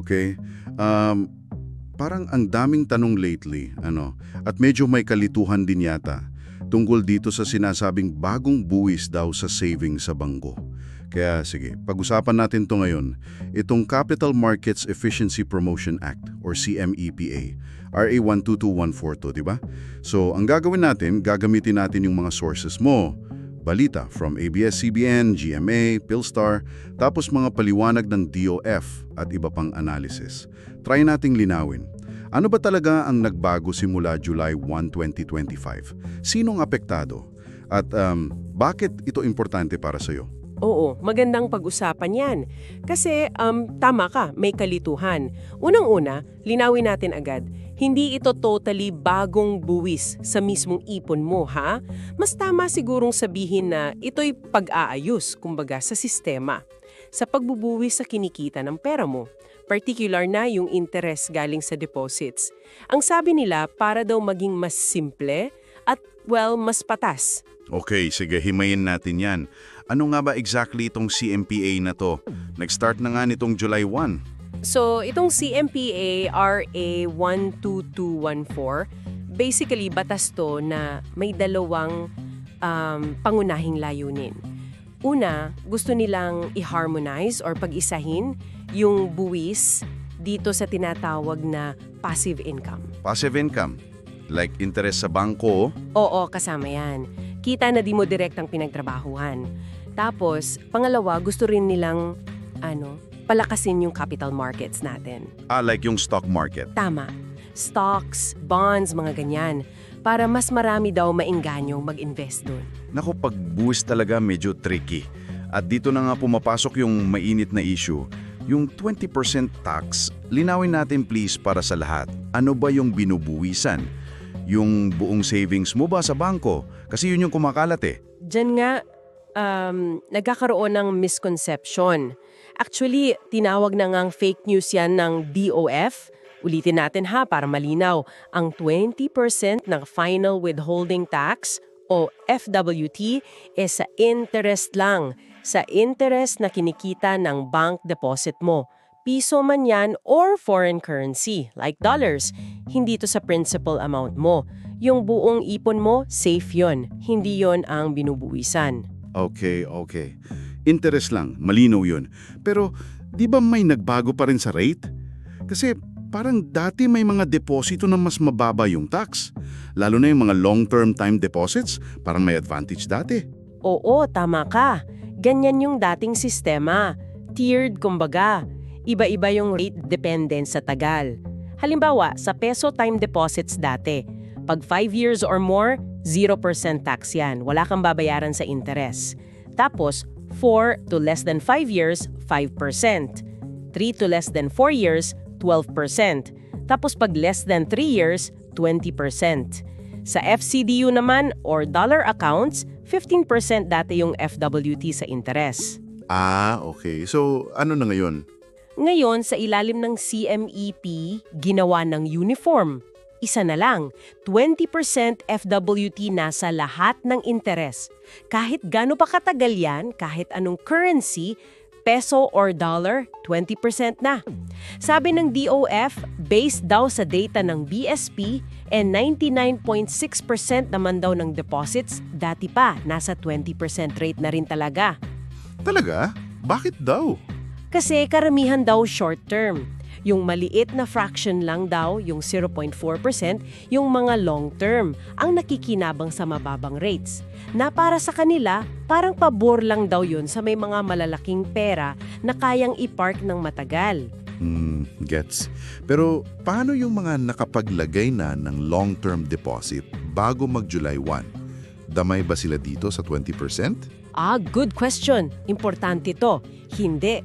Okay? Um, parang ang daming tanong lately, ano, at medyo may kalituhan din yata tungkol dito sa sinasabing bagong buwis daw sa saving sa bangko. Kaya sige, pag-usapan natin to ngayon. Itong Capital Markets Efficiency Promotion Act or CMEPA. RA 12214 to, di ba? So, ang gagawin natin, gagamitin natin yung mga sources mo. Balita from ABS-CBN, GMA, Philstar, tapos mga paliwanag ng DOF at iba pang analysis. Try nating linawin. Ano ba talaga ang nagbago simula July 1, 2025? Sinong apektado? At um, bakit ito importante para sa'yo? Oo, magandang pag-usapan yan. Kasi, um, tama ka, may kalituhan. Unang-una, linawin natin agad, hindi ito totally bagong buwis sa mismong ipon mo, ha? Mas tama sigurong sabihin na ito'y pag-aayos, kumbaga, sa sistema. Sa pagbubuwis sa kinikita ng pera mo. Particular na yung interest galing sa deposits. Ang sabi nila, para daw maging mas simple at, well, mas patas. Okay, sige, himayin natin yan. Ano nga ba exactly itong CMPA na to? Nag-start na nga nitong July 1. So, itong CMPA RA 12214, basically batas to na may dalawang um, pangunahing layunin. Una, gusto nilang i-harmonize or pag-isahin yung buwis dito sa tinatawag na passive income. Passive income, like interest sa bangko, Oo, kasama yan. Kita na di mo direktang pinagtrabahuhan. Tapos, pangalawa, gusto rin nilang ano, palakasin yung capital markets natin. ah, like yung stock market. Tama. Stocks, bonds, mga ganyan. Para mas marami daw mainganyong mag-invest doon. Naku, pagbuwis talaga medyo tricky. At dito na nga pumapasok yung mainit na issue. Yung 20% tax, linawin natin please para sa lahat. Ano ba yung binubuwisan? Yung buong savings mo ba sa bangko? Kasi yun yung kumakalat eh. Diyan nga, um, nagkakaroon ng misconception. Actually, tinawag na ngang fake news yan ng DOF. Ulitin natin ha para malinaw. Ang 20% ng final withholding tax o FWT is sa interest lang. Sa interest na kinikita ng bank deposit mo. Piso man yan or foreign currency like dollars. Hindi to sa principal amount mo. Yung buong ipon mo, safe yon. Hindi yon ang binubuwisan. Okay, okay. Interest lang, malinaw yun. Pero di ba may nagbago pa rin sa rate? Kasi parang dati may mga deposito na mas mababa yung tax. Lalo na yung mga long-term time deposits, parang may advantage dati. Oo, tama ka. Ganyan yung dating sistema. Tiered, kumbaga. Iba-iba yung rate dependent sa tagal. Halimbawa, sa peso time deposits dati, pag 5 years or more, 0% tax yan. Wala kang babayaran sa interest. Tapos, 4 to less than 5 years, 5%. 3 to less than 4 years, 12%. Tapos pag less than 3 years, 20%. Sa FCDU naman or dollar accounts, 15% dati yung FWT sa interest. Ah, okay. So, ano na ngayon? Ngayon, sa ilalim ng CMEP, ginawa ng uniform. Isa na lang, 20% FWT na sa lahat ng interes. Kahit gaano pa katagal yan, kahit anong currency, peso or dollar, 20% na. Sabi ng DOF, based daw sa data ng BSP, and 99.6% naman daw ng deposits, dati pa, nasa 20% rate na rin talaga. Talaga? Bakit daw? Kasi karamihan daw short term. Yung maliit na fraction lang daw, yung 0.4%, yung mga long term, ang nakikinabang sa mababang rates. Na para sa kanila, parang pabor lang daw yun sa may mga malalaking pera na kayang ipark ng matagal. Hmm, gets. Pero paano yung mga nakapaglagay na ng long-term deposit bago mag-July 1? Damay ba sila dito sa 20%? Ah, good question. Importante to. Hindi.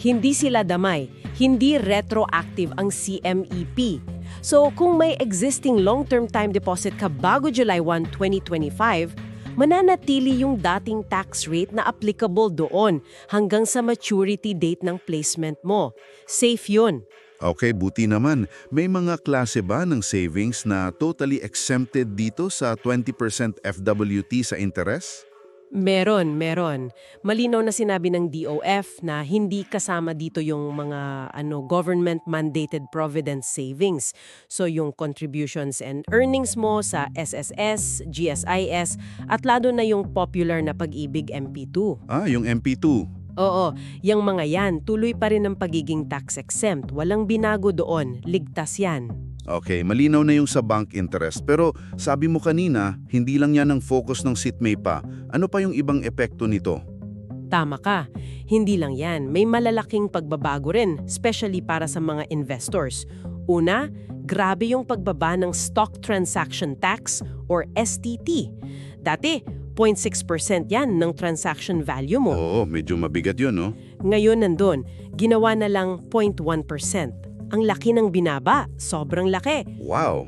Hindi sila damay. Hindi retroactive ang CMEP. So kung may existing long-term time deposit ka bago July 1, 2025, mananatili yung dating tax rate na applicable doon hanggang sa maturity date ng placement mo. Safe yun. Okay, buti naman. May mga klase ba ng savings na totally exempted dito sa 20% FWT sa interest? Meron, meron. Malinaw na sinabi ng DOF na hindi kasama dito yung mga ano government-mandated provident savings. So yung contributions and earnings mo sa SSS, GSIS, at lalo na yung popular na pag-ibig MP2. Ah, yung MP2. Oo, yung mga yan, tuloy pa rin ang pagiging tax-exempt. Walang binago doon, ligtas yan. Okay, malinaw na yung sa bank interest. Pero sabi mo kanina, hindi lang yan ang focus ng SITMay pa. Ano pa yung ibang epekto nito? Tama ka. Hindi lang yan. May malalaking pagbabago rin, especially para sa mga investors. Una, grabe yung pagbaba ng Stock Transaction Tax or STT. Dati, 0.6% yan ng transaction value mo. Oo, medyo mabigat yun, no? Ngayon nandun, ginawa na lang 0.1%. Ang laki ng binaba, sobrang laki. Wow!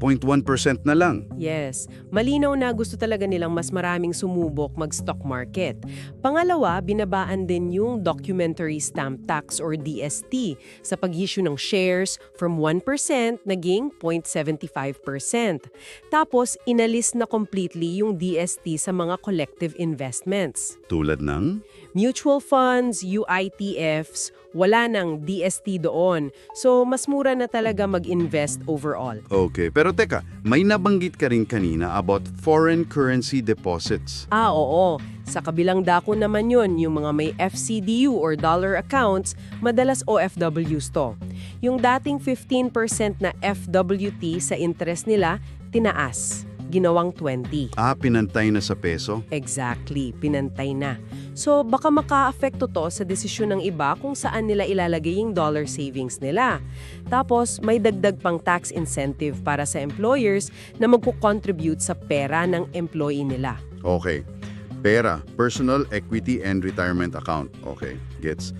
0.1% na lang. Yes, malinaw na gusto talaga nilang mas maraming sumubok mag-stock market. Pangalawa, binabaan din yung Documentary Stamp Tax or DST sa pag-issue ng shares from 1% naging 0.75%. Tapos, inalis na completely yung DST sa mga collective investments. Tulad ng? Mutual funds, UITFs, wala nang DST doon. So, mas mura na talaga mag-invest overall. Okay, pero teka, may nabanggit ka rin kanina about foreign currency deposits. Ah, oo. Sa kabilang dako naman yun, yung mga may FCDU or dollar accounts, madalas OFWs to. Yung dating 15% na FWT sa interest nila, tinaas. Ginawang 20. Ah, pinantay na sa peso? Exactly, pinantay na. So baka maka-apekto to sa desisyon ng iba kung saan nila ilalagay yung dollar savings nila. Tapos may dagdag pang tax incentive para sa employers na magko-contribute sa pera ng employee nila. Okay. Pera, personal equity and retirement account. Okay, gets.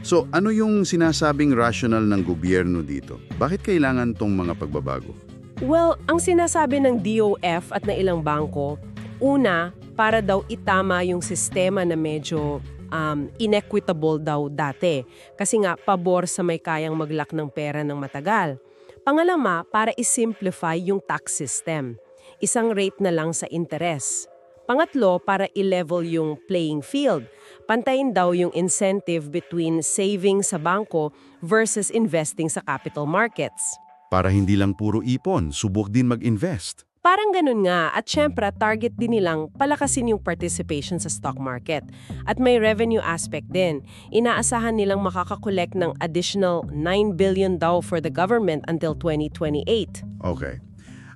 So, ano yung sinasabing rational ng gobyerno dito? Bakit kailangan tong mga pagbabago? Well, ang sinasabi ng DOF at ng ilang bangko, una, para daw itama yung sistema na medyo um, inequitable daw dati. Kasi nga, pabor sa may kayang maglak ng pera ng matagal. Pangalama, para isimplify yung tax system. Isang rate na lang sa interes. Pangatlo, para i-level yung playing field. Pantayin daw yung incentive between saving sa bangko versus investing sa capital markets. Para hindi lang puro ipon, subok din mag-invest. Parang ganun nga at syempre target din nilang palakasin yung participation sa stock market. At may revenue aspect din. Inaasahan nilang makakakolek ng additional 9 billion daw for the government until 2028. Okay.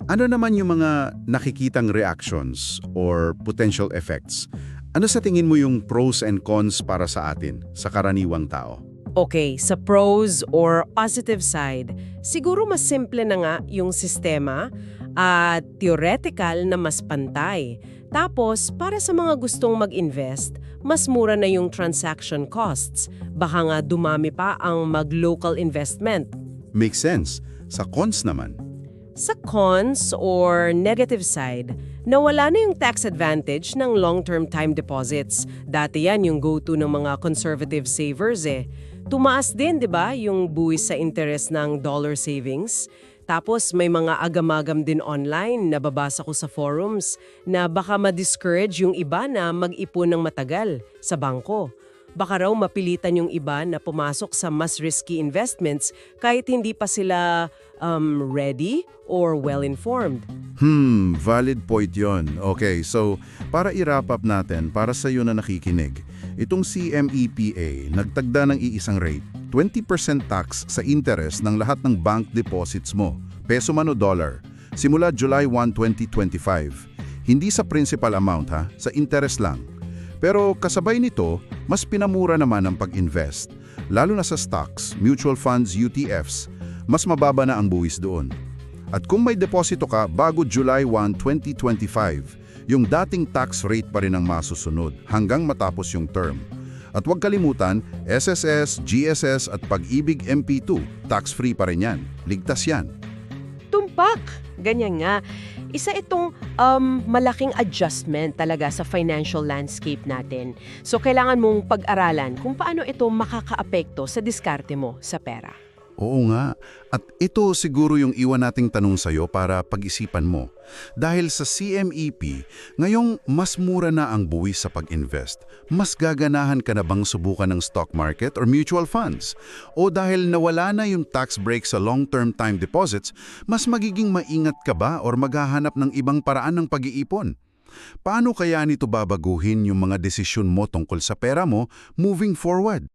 Ano naman yung mga nakikitang reactions or potential effects? Ano sa tingin mo yung pros and cons para sa atin, sa karaniwang tao? Okay, sa pros or positive side, siguro mas simple na nga yung sistema at theoretical na mas pantay. Tapos, para sa mga gustong mag-invest, mas mura na yung transaction costs. Baka nga dumami pa ang mag-local investment. Makes sense. Sa cons naman, Sa cons or negative side, nawala na yung tax advantage ng long-term time deposits. Dati yan yung go-to ng mga conservative savers eh. Tumaas din, di ba, yung buwis sa interest ng dollar savings. Tapos may mga agamagam din online na babasa ko sa forums na baka ma-discourage yung iba na mag-ipon ng matagal sa bangko. Baka raw mapilitan yung iba na pumasok sa mas risky investments kahit hindi pa sila um, ready or well-informed. Hmm, valid point yon. Okay, so para i-wrap up natin, para sa iyo na nakikinig, itong CMEPA nagtagda ng iisang rate, 20% tax sa interest ng lahat ng bank deposits mo, peso man o dollar, simula July 1, 2025. Hindi sa principal amount ha, sa interest lang. Pero kasabay nito, mas pinamura naman ang pag-invest. Lalo na sa stocks, mutual funds, UTFs, mas mababa na ang buwis doon. At kung may deposito ka bago July 1, 2025, yung dating tax rate pa rin ang masusunod hanggang matapos yung term. At huwag kalimutan, SSS, GSS at Pag-ibig MP2, tax-free pa rin yan. Ligtas yan. Tumpak! Ganyan nga. Isa itong um, malaking adjustment talaga sa financial landscape natin. So kailangan mong pag-aralan kung paano ito makakaapekto sa diskarte mo sa pera. Oo nga. At ito siguro yung iwan nating tanong sa'yo para pag-isipan mo. Dahil sa CMEP, ngayong mas mura na ang buwis sa pag-invest, mas gaganahan ka na bang subukan ng stock market or mutual funds? O dahil nawala na yung tax break sa long-term time deposits, mas magiging maingat ka ba or maghahanap ng ibang paraan ng pag-iipon? Paano kaya nito babaguhin yung mga desisyon mo tungkol sa pera mo moving forward?